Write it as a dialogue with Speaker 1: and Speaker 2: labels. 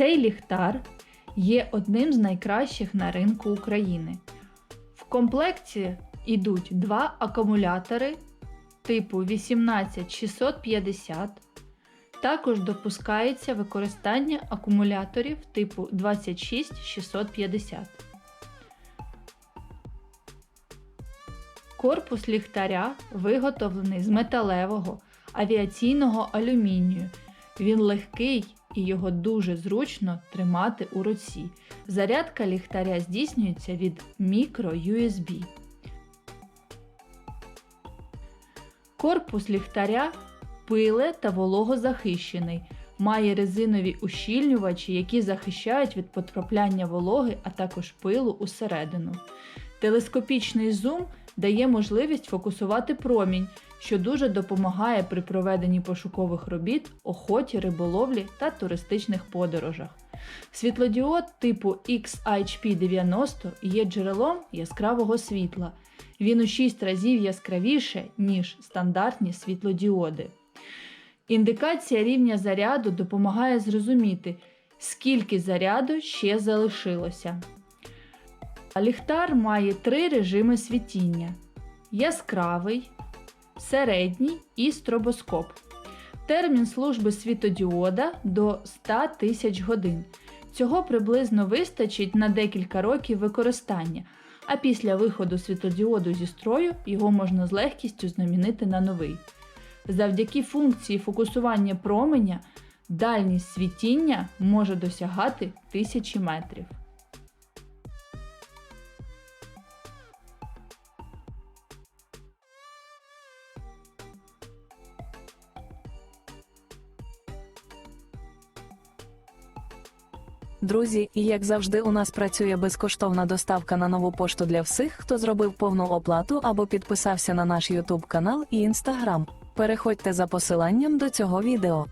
Speaker 1: ліхтар є одним з найкращих на ринку України. В комплекті йдуть два акумулятори типу 18650. Також допускається використання акумуляторів типу 26650. Корпус ліхтаря виготовлений з металевого авіаційного алюмінію. Він легкий і його дуже зручно тримати у руці. Зарядка ліхтаря здійснюється від мікро-USB. Корпус ліхтаря пиле та вологозахищений. Має резинові ущільнювачі, які захищають від потрапляння вологи, а також пилу усередину. Телескопічний зум дає можливість фокусувати промінь, що дуже допомагає при проведенні пошукових робіт, охоті, риболовлі та туристичних подорожах. Світлодіод типу XHP90 є джерелом яскравого світла. Він у 6 разів яскравіше, ніж стандартні світлодіоди. Індикація рівня заряду допомагає зрозуміти, скільки заряду ще залишилося. Ліхтар має три режими світіння: яскравий, середній і стробоскоп. Термін служби світодіода до 100 тисяч годин. Цього приблизно вистачить на декілька років використання, а після виходу світлодіоду зі строю його можна з легкістю замінити на новий. Завдяки функції фокусування променя дальність світіння може досягати тисячі метрів.
Speaker 2: Друзі, і як завжди, у нас працює безкоштовна доставка на нову пошту для всіх, хто зробив повну оплату або підписався на наш YouTube канал і Instagram. Переходьте за посиланням до цього відео.